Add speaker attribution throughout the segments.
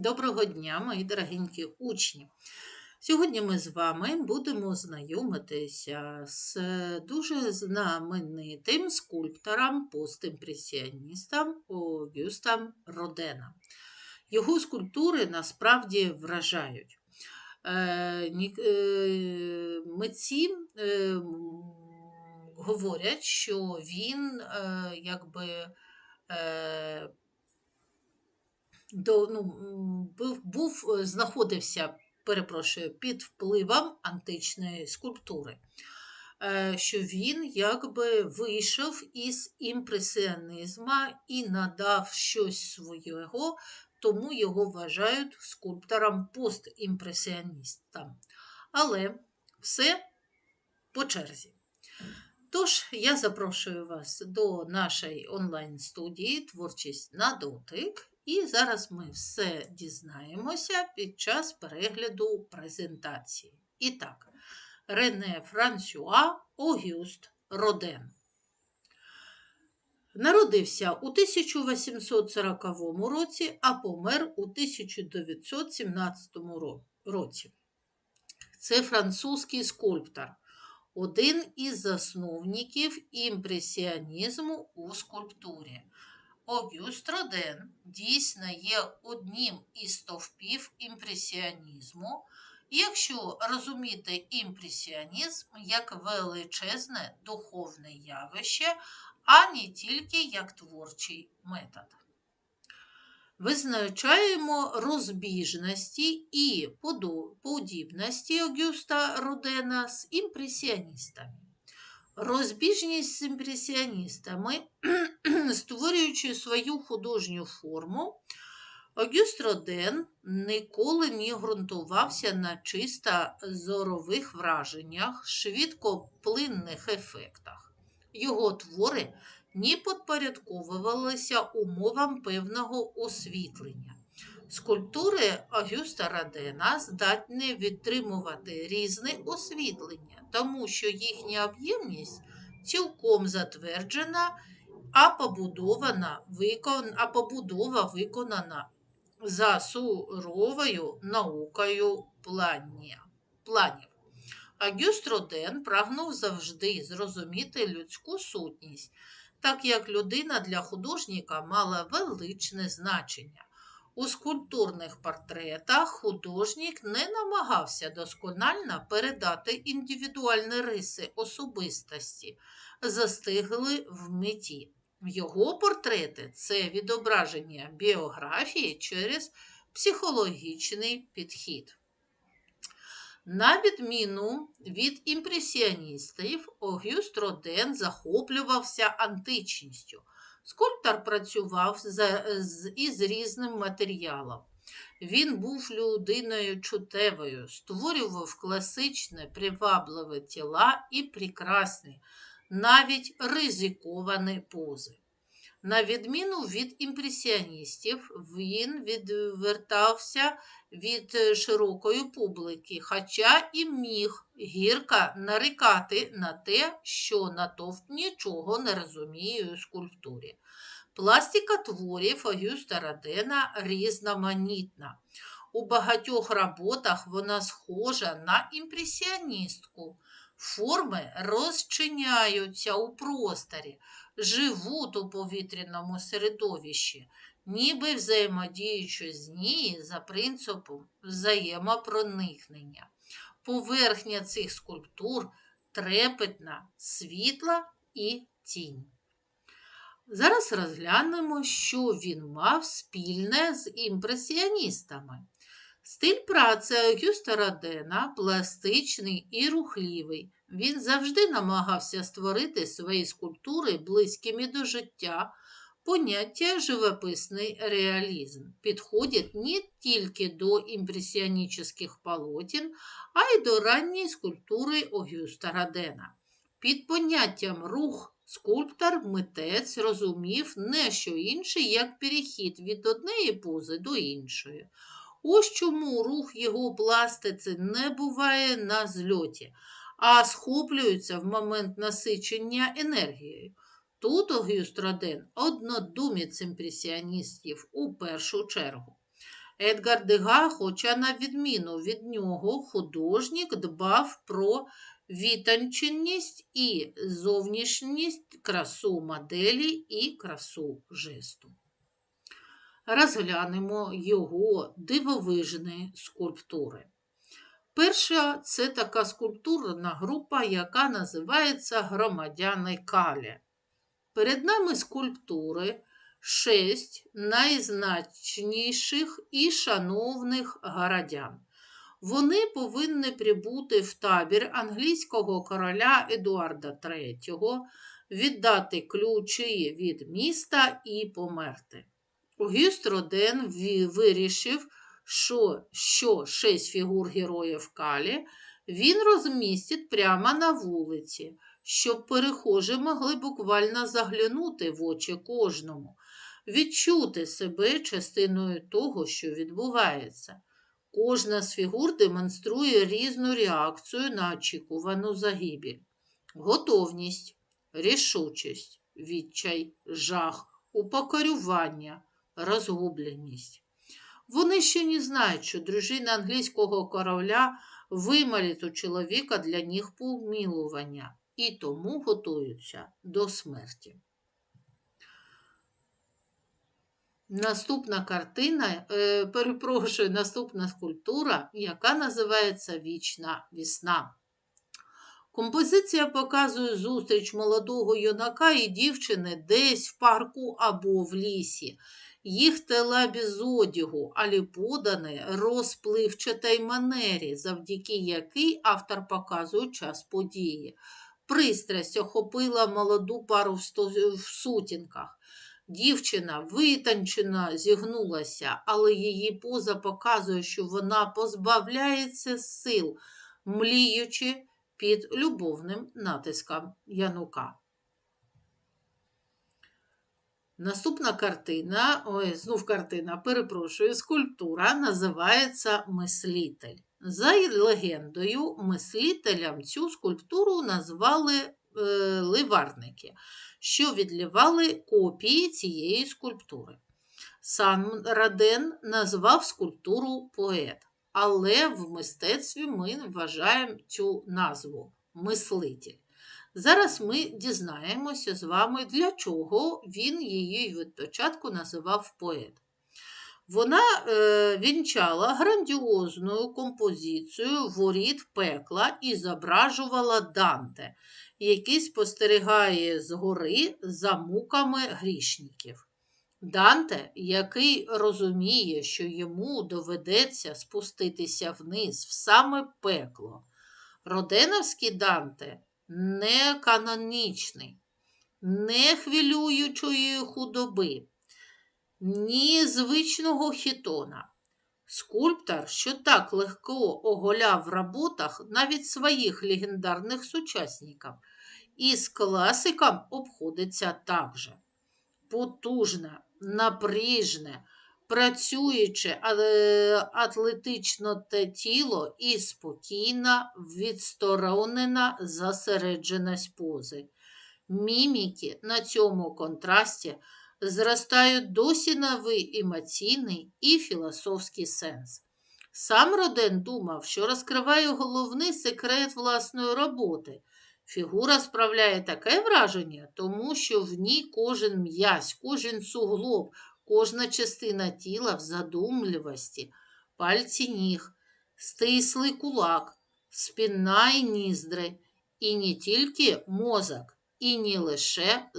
Speaker 1: Доброго дня, мої дорогенькі учні. Сьогодні ми з вами будемо знайомитися з дуже знаменитим скульптором, постімпресіоністом Огюстом Родена. Його скульптури насправді вражають. Е, е, Митці е, говорять, що він якби до, ну, був, був, е, знаходився, перепрошую, під впливом античної скульптури, Е, що він якби вийшов із імпресіонізму і надав щось свого, тому його вважають скульптором постімпресіоністом. Але все по черзі. Тож, я запрошую вас до нашої онлайн-студії Творчість на дотик. І зараз ми все дізнаємося під час перегляду презентації. І так, Рене Франсюа Огюст Роден. Народився у 1840 році, а помер у 1917 році. Це французький скульптор один із засновників імпресіонізму у скульптурі. Огюст Роден дійсно є одним із стовпів імпресіонізму, якщо розуміти імпресіонізм як величезне духовне явище, а не тільки як творчий метод. Визначаємо розбіжності і подібності Огюста Родена з імпресіоністами. Розбіжність з імпресіоністами, створюючи свою художню форму, Огюст Роден ніколи не ґрунтувався на чисто зорових враженнях, швидкоплинних ефектах. Його твори не підпорядковувалися умовам певного освітлення. Скульптури Огюста Родена здатні відтримувати різне освітлення, тому що їхня об'ємність цілком затверджена, а побудована, викон... а побудова виконана за суровою наукою плання- планів. Агюст Роден прагнув завжди зрозуміти людську сутність, так як людина для художника мала величне значення. У скульптурних портретах художник не намагався досконально передати індивідуальні риси особистості, застигли в меті. Його портрети це відображення біографії через психологічний підхід. На відміну від імпресіоністів, Огюст Роден захоплювався античністю. Скульптор працював із різним матеріалом. Він був людиною чутевою, створював класичне, привабливе тіла і прекрасні, навіть ризиковані пози. На відміну від імпресіоністів, він відвертався від е, широкої публіки, хоча і міг гірко нарікати на те, що натовп нічого не розуміє у скульптурі. Пластика творів Огюста Родена різноманітна. У багатьох роботах вона схожа на імпресіоністку. Форми розчиняються у просторі, живуть у повітряному середовищі, ніби взаємодіючи з нею за принципом взаємопроникнення. Поверхня цих скульптур трепетна, світла і тінь. Зараз розглянемо, що він мав спільне з імпресіоністами. Стиль праці Огюста Родена пластичний і рухливий. Він завжди намагався створити свої скульптури близькими до життя. Поняття живописний реалізм підходить не тільки до імпресіонічних полотен, а й до ранньої скульптури Огюста Родена. Під поняттям рух скульптор митець розумів не що інше, як перехід від однієї пози до іншої. Ось чому рух його пластиці не буває на зльоті, а схоплюється в момент насичення енергією. Тут Огюст Роден однодумець імпресіоністів у першу чергу. Едгар Дега, хоча на відміну від нього, художник дбав про вітанченість і зовнішність, красу моделі і красу жесту. Розглянемо його дивовижні скульптури. Перша це така скульптурна група, яка називається Громадяни Калі. Перед нами скульптури шесть найзначніших і шановних городян. Вони повинні прибути в табір англійського короля Едуарда III, віддати ключі від міста і померти. Огюст Роден вирішив, що, що шість фігур героїв Калі він розмістить прямо на вулиці, щоб перехожі могли буквально заглянути в очі кожному, відчути себе частиною того, що відбувається. Кожна з фігур демонструє різну реакцію на очікувану загибель. Готовність, рішучість, відчай, жах, упокорювання, розгубленість. Вони ще не знають, що дружина англійського короля вималить у чоловіка для них помилування і тому готуються до смерті. Наступна картина, е, перепрошую, наступна скульптура, яка називається Вічна весна. Композиція показує зустріч молодого юнака і дівчини десь в парку або в лісі. Їх тела без одягу, але подані розпливчатій манері, завдяки якій автор показує час події. Пристрасть охопила молоду пару в сутінках. Дівчина витончено зігнулася, але її поза показує, що вона позбавляється сил, мліючи під любовним натиском Янука. Наступна картина, ой, знов картина, перепрошую, скульптура називається Мислитель. За легендою, мислителям цю скульптуру назвали е, ливарники, що відлівали копії цієї скульптури. Сам Раден назвав скульптуру поет, але в мистецтві ми вважаємо цю назву мислитель. Зараз ми дізнаємося з вами, для чого він її від початку називав поет. Вона е, вінчала грандіозною композицією воріт пекла і зображувала Данте, який спостерігає згори за муками грішників. Данте, який розуміє, що йому доведеться спуститися вниз в саме пекло. Роденовський Данте не канонічний, не хвилюючої худоби, ні звичного хітона. Скульптор, що так легко оголяв в роботах навіть своїх легендарних сучасників, і з класиком обходиться так же. Потужне, напряжне, працююче атлетично те тіло і спокійна, відсторонена зосередженість пози. Міміки на цьому контрасті зростають досі новий емоційний і філософський сенс. Сам Роден думав, що розкриває головний секрет власної роботи. Фігура справляє таке враження, тому що в ній кожен м'язь, кожен суглоб, кожна частина тіла в задумливості, пальці ніг, стислий кулак, спінна і ніздри, і не тільки мозок, і не лише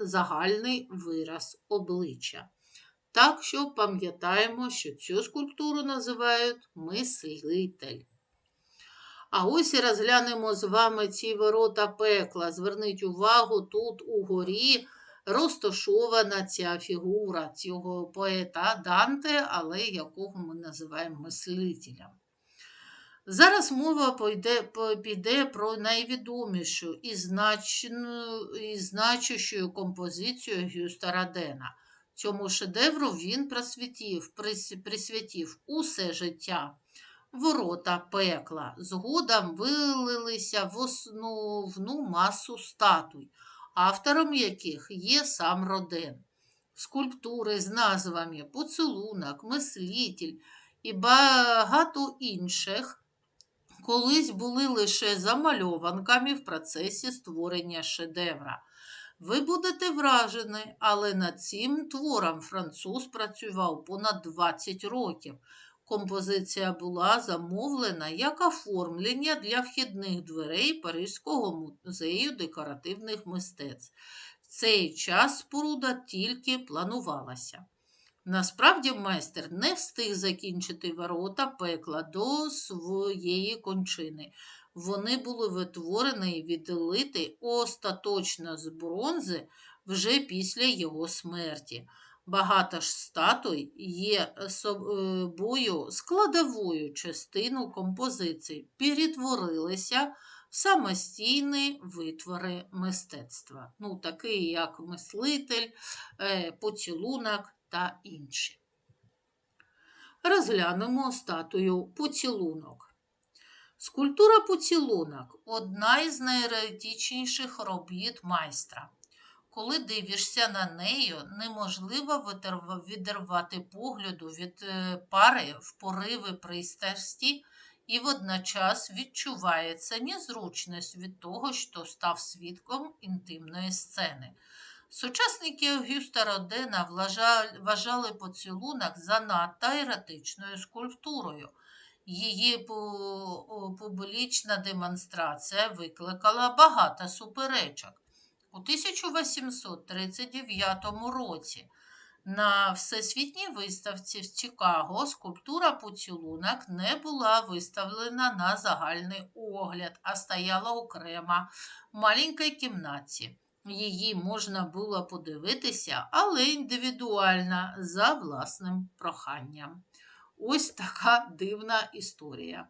Speaker 1: загальний вираз обличчя. Так що пам'ятаємо, що цю скульптуру називають мислитель. А ось і розглянемо з вами ці ворота пекла. Зверніть увагу, тут угорі розташована ця фігура цього поета Данте, але якого ми називаємо мислителем. Зараз мова пойде, піде про найвідомішу і, значну, і значущу композицію Гюста Радена. Цьому шедевру він присвятив, прис- присвятив усе життя. Ворота пекла згодом вилилися в основну масу статуй, автором яких є сам Роден. скульптури з назвами поцілунок, мислитель і багато інших колись були лише замальованками в процесі створення шедевра. Ви будете вражені, але над цим твором француз працював понад 20 років. Композиція була замовлена як оформлення для вхідних дверей Паризького музею декоративних мистецтв. В цей час споруда тільки планувалася. Насправді майстер не встиг закінчити ворота пекла до своєї кончини. Вони були витворені і відлиті остаточно з бронзи вже після його смерті. Багато ж статуй є собою складовою частиною композиції, перетворилися в самостійні витвори мистецтва, ну, такі як мислитель, е, поцілунок та інші. Розглянемо статую поцілунок. Скульптура поцілунок одна із найреалістичніших робіт майстра. Коли дивишся на неї, неможливо відірвати погляду від е, пари в пориви пристрасті і водночас відчувається незручність від того, що став свідком інтимної сцени. Сучасники Огюста Родена вважали поцілунок занадто еротичною скульптурою. Її публічна демонстрація викликала багато суперечок. У 1839 році на всесвітній виставці в Чикаго скульптура поцілунок не була виставлена на загальний огляд, а стояла окремо в маленькій кімнаті. Її можна було подивитися, але індивідуально за власним проханням. Ось така дивна історія.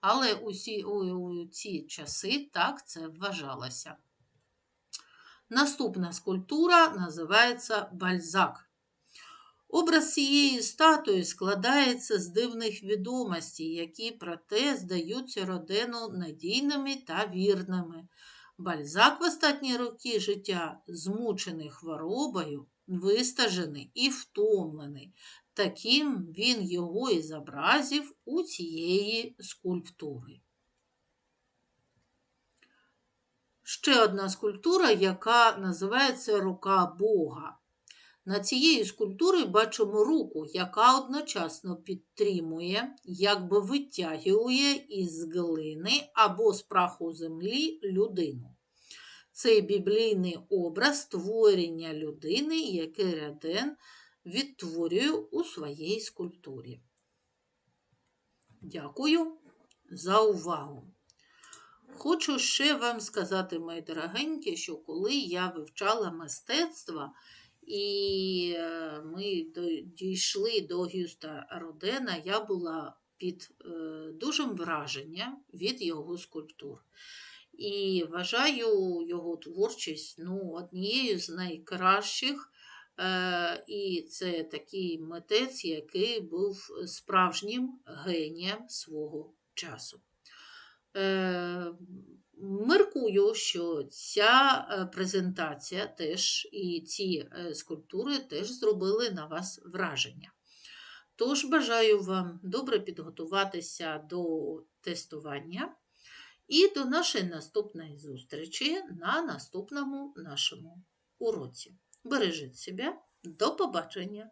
Speaker 1: Але усі, у, ці часи так це вважалося. Наступна скульптура називається бальзак. Образ цієї статуї складається з дивних відомостей, які проте здаються родину надійними та вірними. Бальзак в останні роки життя змучений хворобою, вистажений і втомлений. Таким він його і зобразив у цієї скульптури. Ще одна скульптура, яка називається Рука Бога. На цієї скульптури бачимо руку, яка одночасно підтримує, якби витягує із глини або з праху землі людину. Цей біблійний образ створення людини, який Ряден відтворює у своїй скульптурі. Дякую за увагу! Хочу ще вам сказати, мої дорогенькі, що коли я вивчала мистецтво, і е, ми дійшли до Гюста Родена, я була під е, дужим враженням від його скульптур. І вважаю його творчість ну, однією з найкращих. Е, і це такий митець, який був справжнім генієм свого часу. Міркую, що ця е, презентація теж і ці е, скульптури теж зробили на вас враження. Тож бажаю вам добре підготуватися до тестування і до нашої наступної зустрічі на наступному нашому уроці. Бережіть себе, до побачення!